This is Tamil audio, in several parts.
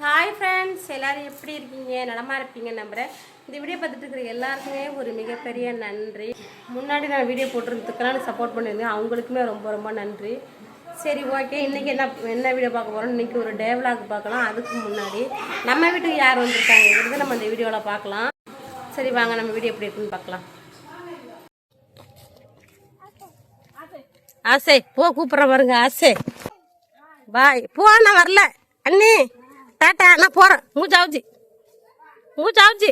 ஹாய் ஃப்ரெண்ட்ஸ் எல்லோரும் எப்படி இருக்கீங்க? நலமாக இருப்பீங்க நம்புகிறேன் இந்த வீடியோ பார்த்துட்டு இருக்கிற எல்லாருக்குமே ஒரு மிகப்பெரிய நன்றி. முன்னாடி நான் வீடியோ போட்டிருந்ததுக்கெல்லாம் சப்போர்ட் பண்ணியிருந்தேன். அவங்களுக்குமே ரொம்ப ரொம்ப நன்றி. சரி ஓகே இன்றைக்கி என்ன என்ன வீடியோ பார்க்க போகிறோம் இன்றைக்கி ஒரு டேவ்லாக் பார்க்கலாம். அதுக்கு முன்னாடி நம்ம வீட்டுக்கு யார் வந்திருக்காங்க? நம்ம இந்த வீடியோவில் பார்க்கலாம். சரி வாங்க நம்ம வீடியோ எப்படி இருக்குன்னு பார்க்கலாம். ஆசை. போ கூப்பிட்றேன் பாருங்க ஆசை. பாய். போ நான் வரல. அண்ணி. டாட்டா நான் போகிறேன் மூச்சாவுச்சு மூச்சாவுச்சு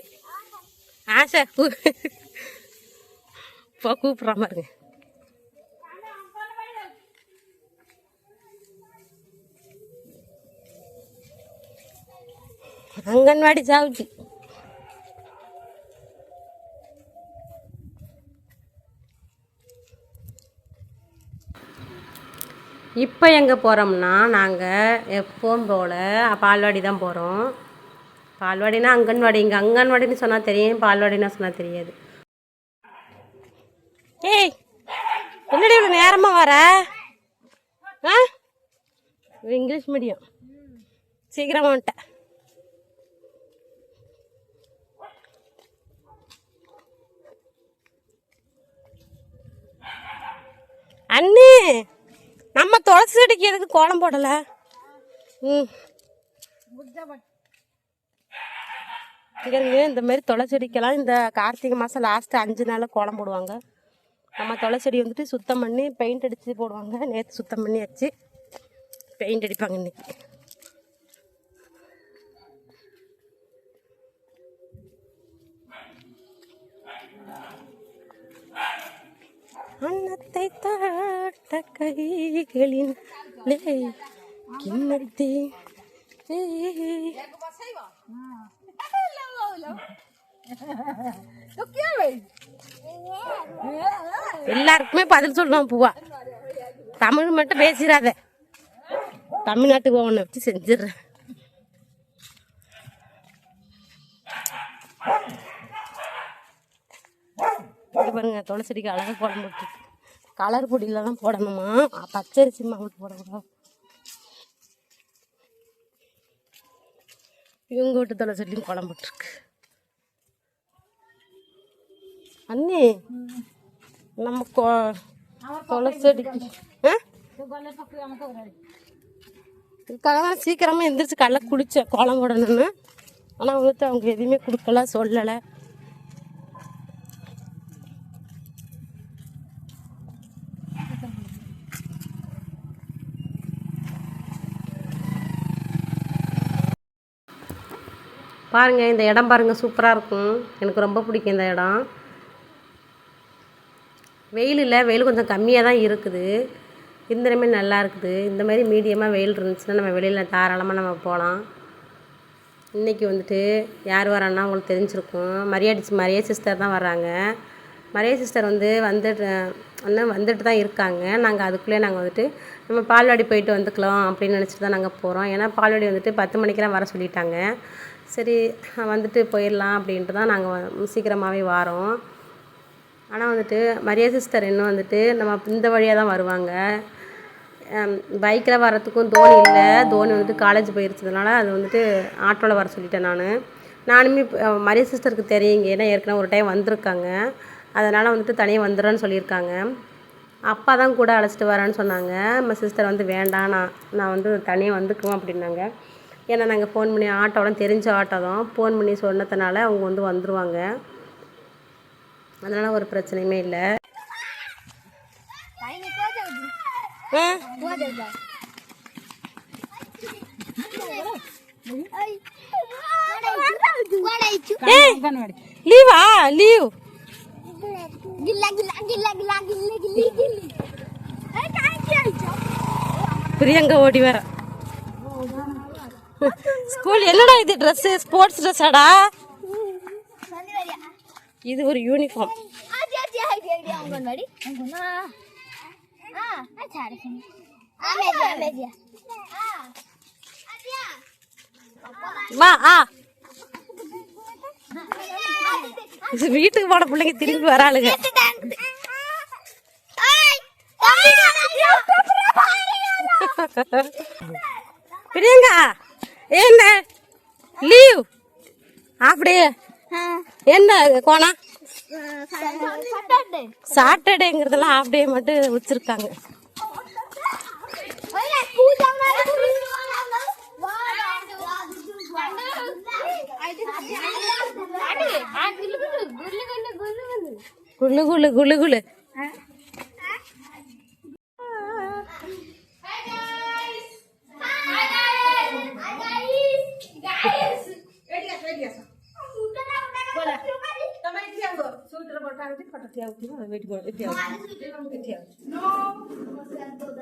ஆசை கூ- போ கூப்பிட்றேன் பாருங்க அங்கன்வாடி சாவுச்சு இப்போ எங்கே போகிறோம்னா நாங்கள் எப்பவும் போல் பால்வாடி தான் போகிறோம். பால்வாடினா அங்கன்வாடி. இங்கே அங்கன்வாடின்னு சொன்னால் தெரியும் பால்வாடினா சொன்னால் தெரியாது. ஏய் என்னடி இவ்வளோ நேரமாக வர? ஆ? English medium. சீக்கிரமாக வந்துட்டேன் அண்ணி! நம்ம துளசி செடிக்கு எதுக்கு கோலம் போடல? ம். இங்க இந்த மாதிரி துளசி செடிக்கெல்லாம் இந்த கார்த்திகை மாதம் லாஸ்ட்டு அஞ்சு நாள் கோலம் போடுவாங்க. நம்ம துளசி செடி வந்துட்டு சுத்தம் பண்ணி பெயிண்ட் அடித்து போடுவாங்க. நேற்று சுத்தம் பண்ணி வச்சு பெயிண்ட் அடிப்பாங்க இன்னைக்கு. அன்னத்தை தாட்ட கைகளின் கிண்ணத்தை. எல்லாருக்குமே பதில் சொல்லுவான் பூவா. தமிழ் மட்டும் பேசிடாத. தமிழ்நாட்டுக்கு ஒன்று வச்சு செஞ்சிடுறேன். பாருங்க துளசடிக்கு அழகாக குழம்பு போட்டு கலர் பொடியிலலாம் போடணுமா? பச்சரிசி மாவு போடக்கூடாது இவங்க வீட்டு தலை கோலம் போட்டிருக்கு அண்ணி நம்ம கொ துளசெடிக்கு ஆ? இதுக்காக தான் சீக்கிரமாக எந்திரிச்சு கடல குளித்தேன் கோலம் போடணும்னு. ஆனால் வந்துட்டு அவங்க எதுவுமே கொடுக்கல சொல்லலை. பாருங்கள் இந்த இடம் பாருங்கள் சூப்பராக இருக்கும். எனக்கு ரொம்ப பிடிக்கும் இந்த இடம். வெயில் இல்லை வெயில் கொஞ்சம் கம்மியாக தான் இருக்குது. இருந்தனமே நல்லா இருக்குது. இந்த மாதிரி மீடியமாக வெயில் இருந்துச்சுன்னா நம்ம வெளியில் தாராளமாக நம்ம போகலாம் இன்றைக்கி வந்துட்டு யார் வரான்னா உங்களுக்கு தெரிஞ்சிருக்கும். மரியாடிச்சு மரியா சிஸ்டர் தான் வர்றாங்க. மரியா சிஸ்டர் வந்து வந்துட்டு இன்னும் வந்துட்டு தான் இருக்காங்க. நாங்கள் அதுக்குள்ளே நாங்கள் வந்துட்டு நம்ம பால்வாடி போயிட்டு வந்துக்கலாம் அப்படின்னு நினச்சிட்டு தான் நாங்கள் போகிறோம் ஏன்னா பால்வாடி வந்துட்டு பத்து மணிக்கெல்லாம் வர சொல்லிட்டாங்க. சரி வந்துட்டு போயிடலாம் அப்படின்ட்டு தான் நாங்கள் சீக்கிரமாகவே வாரோம். ஆனால் வந்துட்டு மரியா சிஸ்டர் இன்னும் வந்துட்டு நம்ம இந்த வழியாக தான் வருவாங்க. பைக்கில் வரத்துக்கும் தோனி இல்லை. தோனி வந்துட்டு காலேஜ் போயிருச்சதுனால அது வந்துட்டு ஆட்டோவில் வர சொல்லிட்டேன் நான். நானுமே இப்போ மரியா சிஸ்டருக்கு தெரியுங்க ஏன்னா ஏற்கனவே ஒரு டைம் வந்திருக்காங்க. அதனால் வந்துட்டு தனியாக வந்துடுறேன்னு சொல்லியிருக்காங்க. அப்பா தான் கூட அழைச்சிட்டு வரேன்னு சொன்னாங்க. நம்ம சிஸ்டர் வந்து வேண்டாம் நான் நான் வந்து தனியாக வந்துக்குவேன் அப்படின்னாங்க. ஏன்னா நாங்கள் ஃபோன் பண்ணி ஆட்டோலாம் தெரிஞ்ச ஆட்டோ தான். ஃபோன் பண்ணி சொன்னதுனால அவங்க வந்து வந்துடுவாங்க அதனால் ஒரு பிரச்சனையுமே இல்லை. லீவா? லீவ். பிரியங்கா ஓடி வர. ஸ்கூல் என்னடா இது ட்ரெஸ்ஸு ஸ்போர்ட்ஸ் ட்ரெஸ்ஸாடா இது ஒரு யூனிஃபார்ம் வா ஆ. இது வீட்டுக்கு போன பிள்ளைங்க திரும்பி வராளுங்க. பிரியங்கா. என்ன? அப்படியே. என்ன கோணம் சாட்டர்டேங்கிறதெல்லாம் டே மட்டும் வச்சிருக்காங்க. குள்ளு குள்ளு குள்ளு குள்ளு.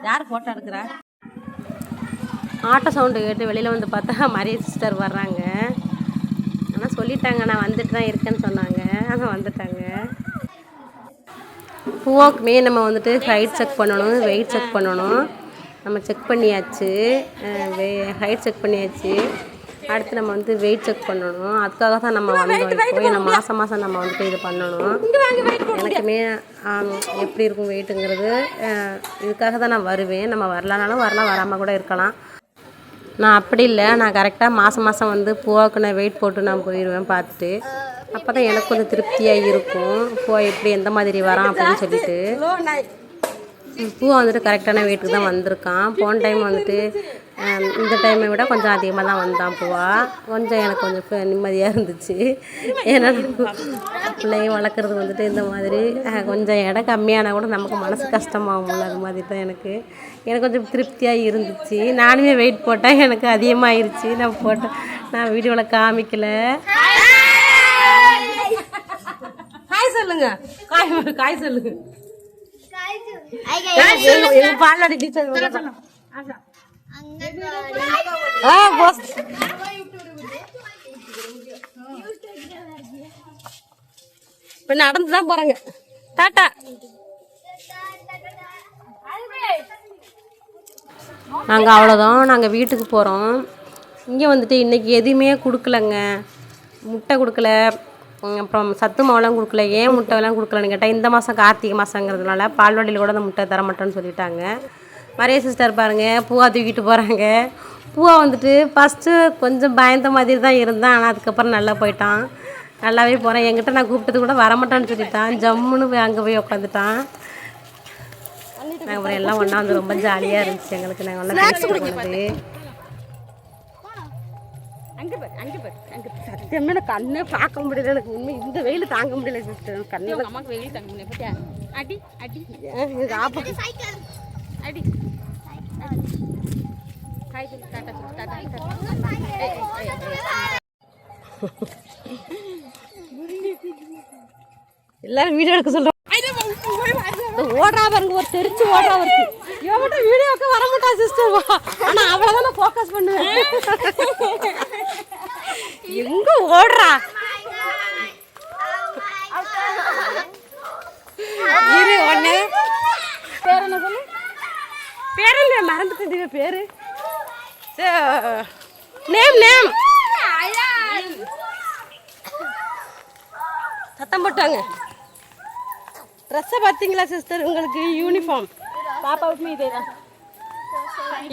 யார் போட்டோ எடுக்கிறா? ஆட்டோ சவுண்டு கேட்டு வெளியில் வந்து பார்த்தா மரிய சிஸ்டர் வர்றாங்க. ஆனால் சொல்லிட்டாங்க நான் வந்துட்டு தான் இருக்கேன்னு சொன்னாங்க. ஆனால் வந்துட்டாங்க. பூவாக்குமே நம்ம வந்துட்டு ஹைட் செக் பண்ணணும் வெயிட் செக் பண்ணணும். நம்ம செக் பண்ணியாச்சு. ஹைட் செக் பண்ணியாச்சு. அடுத்து நம்ம வந்து வெயிட் செக் பண்ணணும். அதுக்காக தான் நம்ம வந்தோம் இப்போ ஏன்னா மாதம் மாதம் நம்ம வந்துட்டு இது பண்ணணும். எனக்குமே எப்படி இருக்கும் வெயிட்டுங்கிறது இதுக்காக தான் நான் வருவேன். நம்ம வரலனாலும் வரலாம் வராமல் கூட இருக்கலாம். நான் அப்படி இல்லை. நான் கரெக்டாக மாதம் மாதம் வந்து பூவாவுக்கு நான் வெயிட் போட்டு நான் போயிடுவேன் பார்த்துட்டு. அப்போ தான் எனக்கு கொஞ்சம் திருப்தியாக இருக்கும். பூவா எப்படி எந்த மாதிரி வரான் அப்படின்னு சொல்லிட்டு. பூவா வந்துட்டு கரெக்டான வெயிட்டுக்கு தான் வந்திருக்கான். போன டைம் வந்துட்டு இந்த டைமை விட கொஞ்சம் அதிகமாக தான் வந்தான் பூவா. கொஞ்சம் எனக்கு கொஞ்சம் நிம்மதியாக இருந்துச்சு. ஏன்னா பிள்ளைங்க வளர்க்குறது வந்துட்டு இந்த மாதிரி கொஞ்சம் இடம் கம்மியானா கூட நமக்கு மனசு கஷ்டமாகும்ல அது மாதிரி தான் எனக்கு. எனக்கு கொஞ்சம் திருப்தியாக இருந்துச்சு. நானுமே வெயிட் போட்டேன் எனக்கு அதிகமாகிருச்சு நான் போட்டேன் நான் வீடியோவில் காமிக்கல. காய் சொல்லுங்க. காய் காய் சொல்லுங்க. எங்க எங்க பாலாடி டீச்சர் இப்போ நடந்து தான் போறாங்க டாட்டா நாங்கள் அவ்வளோதான் நாங்கள் வீட்டுக்கு போகிறோம் இங்கே வந்துட்டு இன்றைக்கி எதுவுமே கொடுக்கலங்க. முட்டை கொடுக்கல. அப்புறம் சத்து மாவுலாம் கொடுக்கல ஏன் முட்டைலாம் கொடுக்கலன்னு கேட்டால் இந்த மாதம் கார்த்திகை மாதங்கிறதுனால பால்வாடியில் கூட அந்த முட்டை தர மாட்டேன்னு சொல்லிட்டாங்க. மரிய சிஸ்டர் பாருங்கள் பூவா தூக்கிட்டு போகிறாங்க பூவா வந்துட்டு ஃபஸ்ட்டு கொஞ்சம் பயந்த மாதிரி தான் இருந்தான் ஆனால் அதுக்கப்புறம் நல்லா போயிட்டான். நல்லாவே போகிறேன் என்கிட்ட நான் கூப்பிட்டது கூட வரமாட்டான்னு சொல்லிட்டான். ஜம்முன்னு அங்கே போய் உட்காந்துட்டான் நாங்கள் அப்புறம் எல்லாம் ஒன்றா வந்து ரொம்ப ஜாலியாக இருந்துச்சு. எங்களுக்கு நாங்கள் எல்லாம் பேசிட்டு போனது அங்கே பாரு அங்கே பாரு அங்கே சத்தியமே எனக்கு கண்ணே பார்க்க முடியல. எனக்கு உண்மை இந்த வெயில் தாங்க முடியல சிஸ்டர் கண்ணே உங்கள் அம்மாவுக்கு வெயில் தாங்க முடியல பத்தியா? அடி அடி. எனக்கு ஆப்ப அடி. எல்லாரும் வீடியோ எடுக்க சொல்கிறோம் ஓடுறா பாருங்க ஒரு தெரிச்சு ஓடுறா இருக்கு எவன்ட்ட வீடியோக்கு வர மாட்டா சிஸ்டர் ஆனா அவ்வளவுதான் நான் ஃபோக்கஸ் பண்ணுவேன். எங்க ஓடுறா? இரு ஒண்ணு. பேர் என்ன சொல்லு? பேர் என்ன மறந்துட்டு பேரு. Name name. சத்தம் போட்டாங்க. ட்ரெஸ்ஸை பார்த்தீங்களா சிஸ்டர் உங்களுக்கு யூனிஃபார்ம் பாப்பாவுக்குமே இதே தான்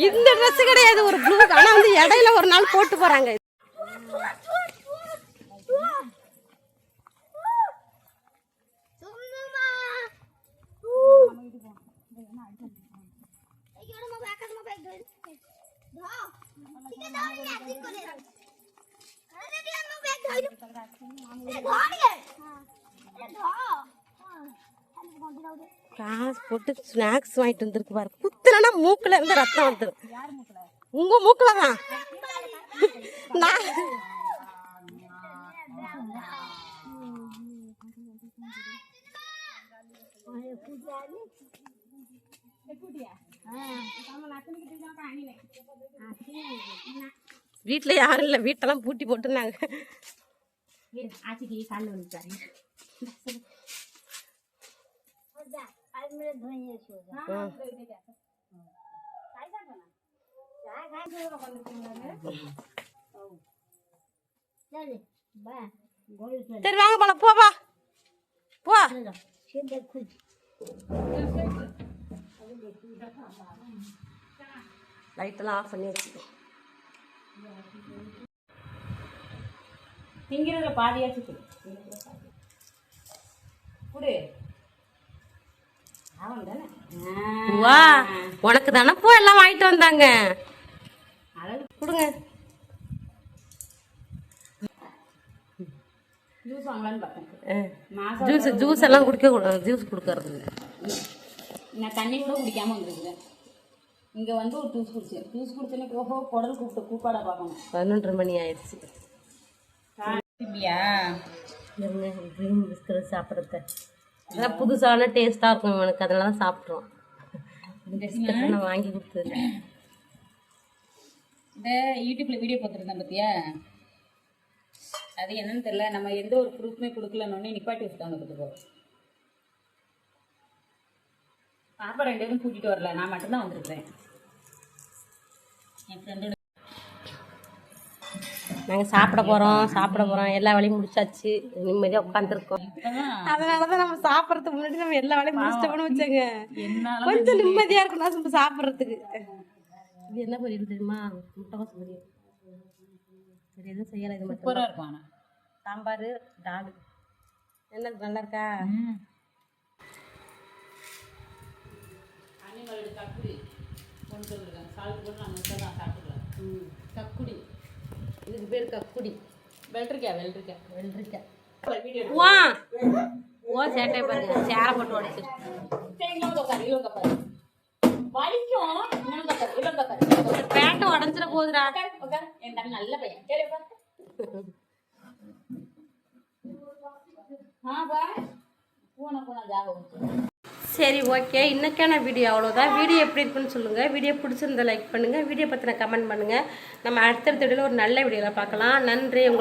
இந்த ட்ரெஸ் கிடையாது ஒரு ப்ளூ ஆனால் வந்து இடையில ஒரு நாள் போட்டு போகிறாங்க காசு போட்டு ஸ்நாக்ஸ் வாங்கிட்டு வந்திருக்கு பாரு. குத்துலன்னா மூக்குல இருந்து ரத்தம் வந்துடும் உங்க மூக்குல தான். நான் வீட்டில் யாரும் இல்லை. வீட்டெல்லாம் பூட்டி போட்டுருந்தாங்க. Yun, ate ki salon pa rin. Hoda, ay mo na doon niya siya. Ha, ha, Kaya ka na. Kaya ka na ako ng tingnan. Oh. Dali, ba. Ter bang pala po ba? Po. Sige, kun. Light lang ako nito. திங்கிறதுல பாதி. கொடு. தானே? வா உனக்கு தானப்போ எல்லாம் வாங்கிட்டு வந்தாங்க. கொடுங்க. ஜூஸ் ஜூஸ் ஜூஸ் எல்லாம் குடிக்க ஜூஸ் கொடுக்கறது. நான் தண்ணி கூட குடிக்காம வந்துருக்குறேன் இங்கே வந்து ஒரு ஜூஸ் குடிச்சேன். ஜூஸ் குடிச்சேனே ஓஹோ குடல் கூப்பிட்டு கூப்பாட பார்க்கணும். பதினொன்றரை மணி ஆயிடுச்சு. இருங்க க்ரீன் பிஸ்கட் சாப்பிட்றது. அதான் புதுசான டேஸ்ட்டாக இருக்கும் இவனுக்கு. அதனால தான் பிஸ்கட் நான் வாங்கி கொடுத்தது இந்த யூடியூப்ல வீடியோ பார்த்துருந்தேன் பார்த்தியா அது என்னன்னு தெரியல. நம்ம எந்த ஒரு ப்ரூஃப்மே கொடுக்கலன்னு நிப்பாட்டி வச்சுட்டாங்க பார்த்துக்கோ பாப்பா ரெண்டு பேரும் கூட்டிட்டு வரல. நான் மட்டும்தான் வந்திருக்கிறேன். என் ஃப்ரெண்டோட நாங்கள் சாப்பிட போகிறோம் சாப்பிட போகிறோம் எல்லா வேலையும் முடிச்சாச்சு. நிம்மதியாக உட்காந்துருக்கோம் அதனால தான் நம்ம சாப்பிட்றதுக்கு முன்னாடி நம்ம எல்லா வேலையும் முடிச்சிட்டோம்னு வச்சுங்க கொஞ்சம் நிம்மதியாக இருக்கும் நான் நம்ம சாப்பிட்றதுக்கு. இது என்ன பொரியல் தெரியுமா? முட்டைக்கோஸ் பொரியல். சரி எதுவும் செய்யலை இது மட்டும். இருக்கும் சாம்பார் டால். என்ன நல்லா இருக்கா? அனிமலோட கக்குடி. கொண்டு வந்துருக்காங்க. சால்ட் போட்டு நம்ம தான் சாப்பிட்டுக்கலாம் ம். கக்குடி. இதுக்கு பேர் கக்குடி வெள்ளரிக்காய் வெள்ளரிக்காய் வெள்ளரிக்காய் வா. ஓ சேட்டை பாருங்க. சேரை போட்டு உடைச்சிரு. பேண்ட்டு உடஞ்சிட போகுதுடா. என் நல்ல பையன். ஆ பா பூனை பூனை ஜாபம் சரி ஓகே. இன்னைக்கான வீடியோ அவ்வளோதான் வீடியோ எப்படி இருக்குன்னு சொல்லுங்கள் வீடியோ பிடிச்சிருந்தா லைக் பண்ணுங்கள் வீடியோ பற்றின கமெண்ட் பண்ணுங்கள் நம்ம அடுத்தடுத்த வீடியோவில் ஒரு நல்ல வீடியோவில் பார்க்கலாம். நன்றி. உங்கள்